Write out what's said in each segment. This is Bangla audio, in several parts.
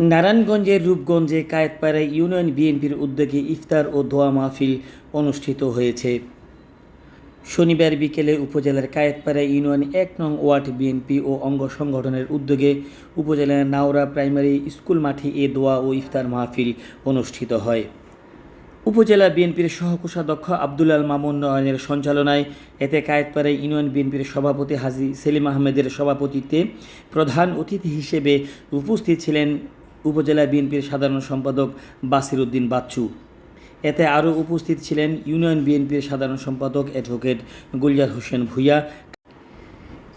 নারায়ণগঞ্জের রূপগঞ্জে কায়েতপাড়ায় ইউনিয়ন বিএনপির উদ্যোগে ইফতার ও দোয়া মাহফিল অনুষ্ঠিত হয়েছে। শনিবার বিকেলে উপজেলার কায়েতপাড়া ইউনিয়ন এক নং ওয়ার্ড বিএনপি ও অঙ্গ সংগঠনের উদ্যোগে উপজেলার নাওরা প্রাইমারি স্কুল মাঠে এ দোয়া ও ইফতার মাহফিল অনুষ্ঠিত হয়। উপজেলা বিএনপির সহকোষাধ্যক্ষ আব্দুল আল মামুন নয়নের সঞ্চালনায় এতে কায়েতপাড়ায় ইউনিয়ন বিএনপির সভাপতি হাজি সেলিম আহমেদের সভাপতিত্বে প্রধান অতিথি হিসেবে উপস্থিত ছিলেন উপজেলা বিএনপির সাধারণ সম্পাদক বাসির উদ্দিন বাচ্চু। এতে আরও উপস্থিত ছিলেন ইউনিয়ন বিএনপির সাধারণ সম্পাদক অ্যাডভোকেট গুলজার হোসেন ভূঁইয়া,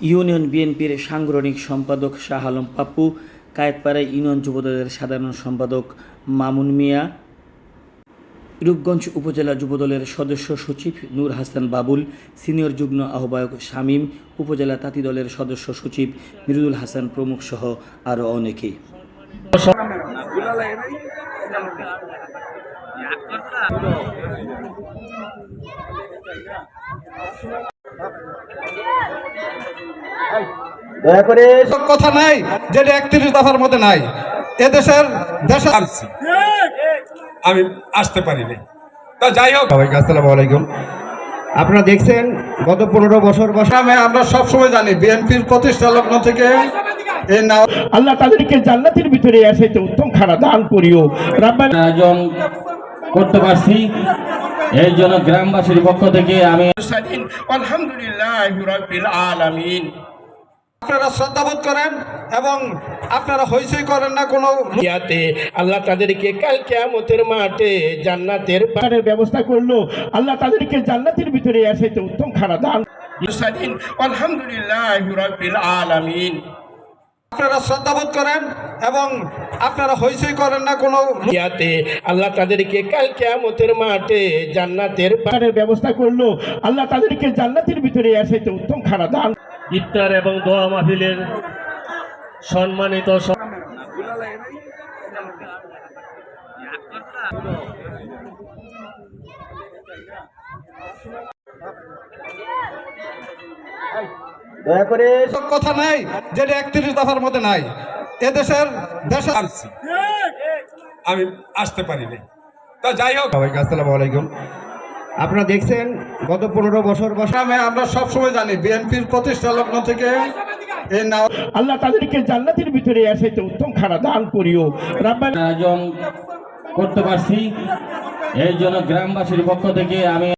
ইউনিয়ন বিএনপির সাংগঠনিক সম্পাদক শাহ আলম পাপ্পু কায়েতপাড়া ইউনিয়ন যুবদলের সাধারণ সম্পাদক মামুন মিয়া, রূপগঞ্জ উপজেলা যুবদলের সদস্য সচিব নূর হাসান বাবুল, সিনিয়র যুগ্ম আহ্বায়ক শামীম, উপজেলা তাঁতি দলের সদস্য সচিব মিরুদুল হাসান প্রমুখ সহ আরও অনেকেই। কথা নাই যেটা একত্রিশ দফার মধ্যে নাই, এদেশের দেশের পারছি আমি আসতে পারিনি। তা যাই হোক। আসসালামু আলাইকুম। আপনারা দেখছেন, গত পনেরো বছর গ্রামে আমরা সবসময় জানি, বিএনপির প্রতিষ্ঠা লগ্ন থেকে আল্লাহ তাদেরকে জান্নাতের ভিতরে উত্তম খানা দান করিও। আয়োজন করতে পারছি। এই জন্য গ্রামবাসীর পক্ষ থেকে আমি আলহামদুলিল্লাহ আপনারা শ্রদ্ধাবোধ করেন এবং আপনারা হইচই করেন না কোনো ইয়াতে আল্লাহ তাদেরকে কাল কিয়ামতের মাঠে জান্নাতের পাহাড়ের ব্যবস্থা করল। আল্লাহ তাদেরকে জান্নাতের ভিতরে আসাইতে উত্তম খানা দান আলহামদুলিল্লাহ রাব্বিল আলামিন। আপনারা শ্রদ্ধাবোধ করেন এবং আপনারা হইচই করেন না কোনো ইয়াতে আল্লাহ তাদেরকে কাল কিয়ামতের মাঠে জান্নাতের পাহাড়ের ব্যবস্থা করল। আল্লাহ তাদেরকে জান্নাতের ভিতরে আসাইতে উত্তম খানা দান। ইফতার এবং দোয়া মাহফিলের সম্মানিত স- দয়া করে এসব কথা নাই যেটা একত্রিশ দফার মধ্যে নাই। এদেশের দেশের পারছি আমি আসতে পারিনি। তা যাই হোক। সবাইকে আসসালামু আলাইকুম। আপনারা দেখছেন গত পনেরো বছর গ্রামে আমরা সবসময় জানি বিএনপির প্রতিষ্ঠা লগ্ন থেকে আল্লাহ তাদেরকে জান্নাতের ভিতরে আসাইতে উত্তম খানা দান করিও। রাব্বানা আয়োজন করতে পারছি। এই জন্য গ্রামবাসীর পক্ষ থেকে আমি